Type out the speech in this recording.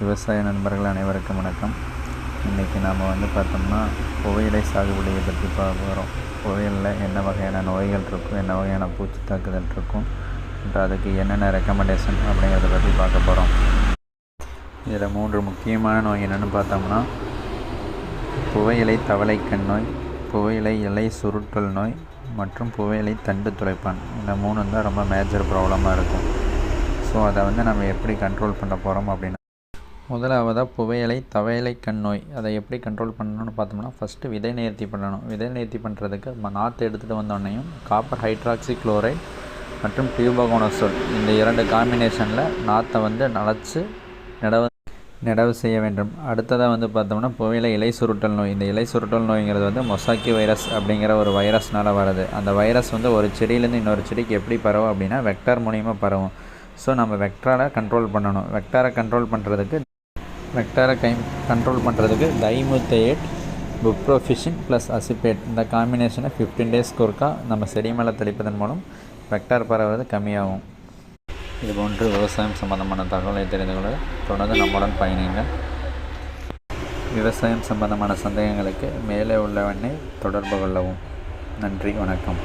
விவசாய நண்பர்கள் அனைவருக்கும் வணக்கம். இன்றைக்கி நாம் வந்து பார்த்தோம்னா புகையிலை சாகுபடியை பற்றி பார்க்க போகிறோம் புகையிலில் என்ன வகையான நோய்கள் இருக்கும் என்ன வகையான பூச்சி தாக்குதல் இருக்கும் அதுக்கு என்னென்ன ரெக்கமெண்டேஷன் அப்படிங்கிறத பற்றி பார்க்க போகிறோம் இதில் மூன்று முக்கியமான நோய் என்னென்னு பார்த்தோம்னா புகையிலை தவளைக்கண் நோய் புகையிலை இலை சுருட்டல் நோய் மற்றும் புகையிலை தண்டு துளைப்பான் இந்த மூணு தான் ரொம்ப மேஜர் ப்ராப்ளமாக இருக்கும். ஸோ அதை வந்து நம்ம எப்படி கண்ட்ரோல் பண்ண போகிறோம் அப்படின்னா முதலாவதாக புகையிலை தவையலை கண் நோய் அதை எப்படி கண்ட்ரோல் பண்ணணும்னு பார்த்தோம்னா ஃபஸ்ட்டு விதை நேர்த்தி பண்ணணும். விதை நேர்த்தி பண்ணுறதுக்கு நம்ம நாற்று எடுத்துகிட்டு வந்தோடனையும் காப்பர் ஹைட்ராக்சி குளோரைட் மற்றும் டியூபகோனசோல் இந்த இரண்டு காம்பினேஷனில் நாற்றை வந்து நனைச்சி நடவு நடவு செய்ய வேண்டும். அடுத்ததாக வந்து பார்த்தோம்னா புகையிலை இலை சுருட்டல் நோய். இந்த இலை சுருட்டல் நோய்ங்கிறது வந்து மொசாக்கி வைரஸ் அப்படிங்கிற ஒரு வைரஸ்னால் வருது. அந்த வைரஸ் வந்து ஒரு செடியிலேருந்து இன்னொரு செடிக்கு எப்படி பரவும் அப்படின்னா வெக்டார் மூலிமா பரவும். ஸோ நம்ம வெக்டாரை கண்ட்ரோல் பண்ணணும். வெக்டாரை கண்ட்ரோல் பண்ணுறதுக்கு வெக்டாரை கை கண்ட்ரோல் பண்ணுறதுக்கு டைமுத்தையேட் புப்ரோஃபிஷின் ப்ளஸ் அசிபேட் இந்த காம்பினேஷனை ஃபிஃப்டீன் டேஸ்க்கு ஒருக்கா நம்ம செடி மேலே தெளிப்பதன் மூலம் வெக்டார் பரவுறது கம்மியாகும். இது போன்று விவசாயம் சம்பந்தமான தகவலை தெரிந்து கொள்ள தொடர்ந்து நம்முடன் பயணிங்கள் விவசாயம் சம்பந்தமான சந்தேகங்களுக்கு மேலே உள்ளவனை தொடர்பு கொள்ளவும். நன்றி வணக்கம்.